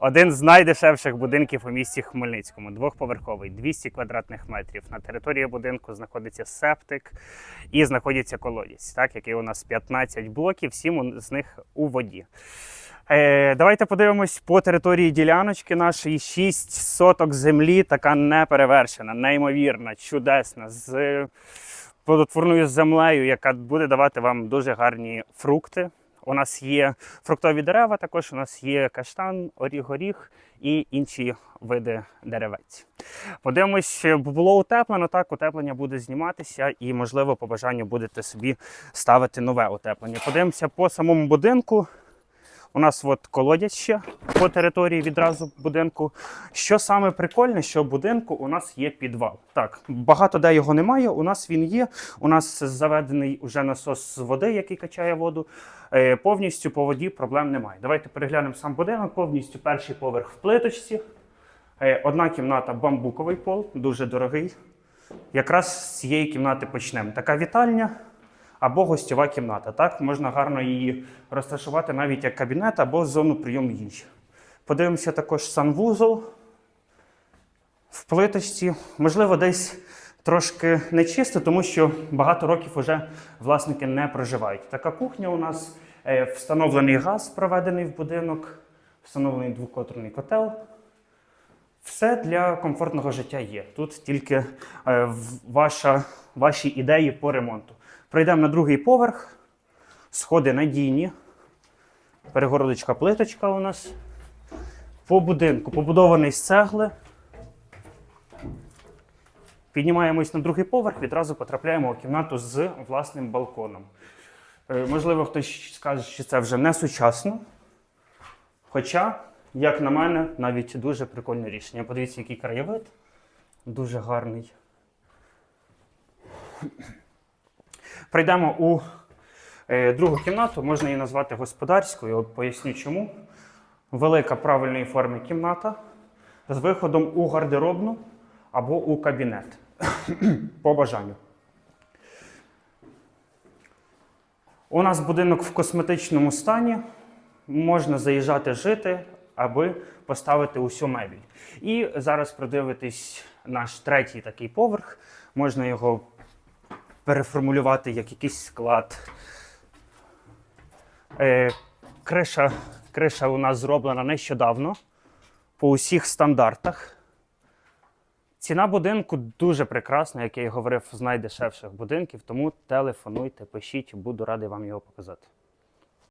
Один з найдешевших будинків у місті Хмельницькому, двохповерховий, 200 квадратних метрів. На території будинку знаходиться септик і знаходиться колодязь, так, який у нас 15 блоків, 7 з них у воді. Е, давайте подивимось по території діляночки нашої 6 соток землі, така неперевершена, неймовірна, чудесна, з плодотворною землею, яка буде давати вам дуже гарні фрукти. У нас є фруктові дерева, також у нас є каштан, оріг-горіх і інші види деревець. Подивимось, було утеплено, так, утеплення буде зніматися, і, можливо, по бажанню будете собі ставити нове утеплення. Подивимося по самому будинку. У нас от колодязь ще по території відразу будинку. Що саме прикольне, що в будинку у нас є підвал. Так, багато де його немає. У нас він є. У нас заведений уже насос з води, який качає воду. Е, Повністю по воді проблем немає. Давайте переглянемо сам будинок. Повністю перший поверх в плиточці. Е, Одна кімната бамбуковий пол, дуже дорогий. Якраз з цієї кімнати почнемо. Така вітальня або гостьова кімната. Так, можна гарно її розташувати навіть як кабінет або зону прийому їжі. Подивимося також санвузол в плиточці. Можливо, десь трошки нечисто, тому що багато років вже власники не проживають. Така кухня у нас е, встановлений газ, проведений в будинок, встановлений двокотрний котел. Все для комфортного життя є. Тут тільки е, ваша, ваші ідеї по ремонту. Пройдемо на другий поверх. Сходи надійні. Перегородочка плиточка у нас. По будинку побудований з цегли. Піднімаємось на другий поверх, відразу потрапляємо у кімнату з власним балконом. Е, Можливо, хтось скаже, що це вже не сучасно. Хоча, як на мене, навіть дуже прикольне рішення. Подивіться, який краєвид. Дуже гарний. Прийдемо у е, другу кімнату, можна її назвати господарською. От Поясню чому. Велика правильної форми кімната з виходом у гардеробну або у кабінет. По бажанню. У нас будинок в косметичному стані. Можна заїжджати жити, аби поставити усю мебіль. І зараз продивитись наш третій такий поверх. Можна його переформулювати як якийсь склад. Е, криша, криша у нас зроблена нещодавно по усіх стандартах. Ціна будинку дуже прекрасна, як я і говорив, з найдешевших будинків, тому телефонуйте, пишіть, буду радий вам його показати.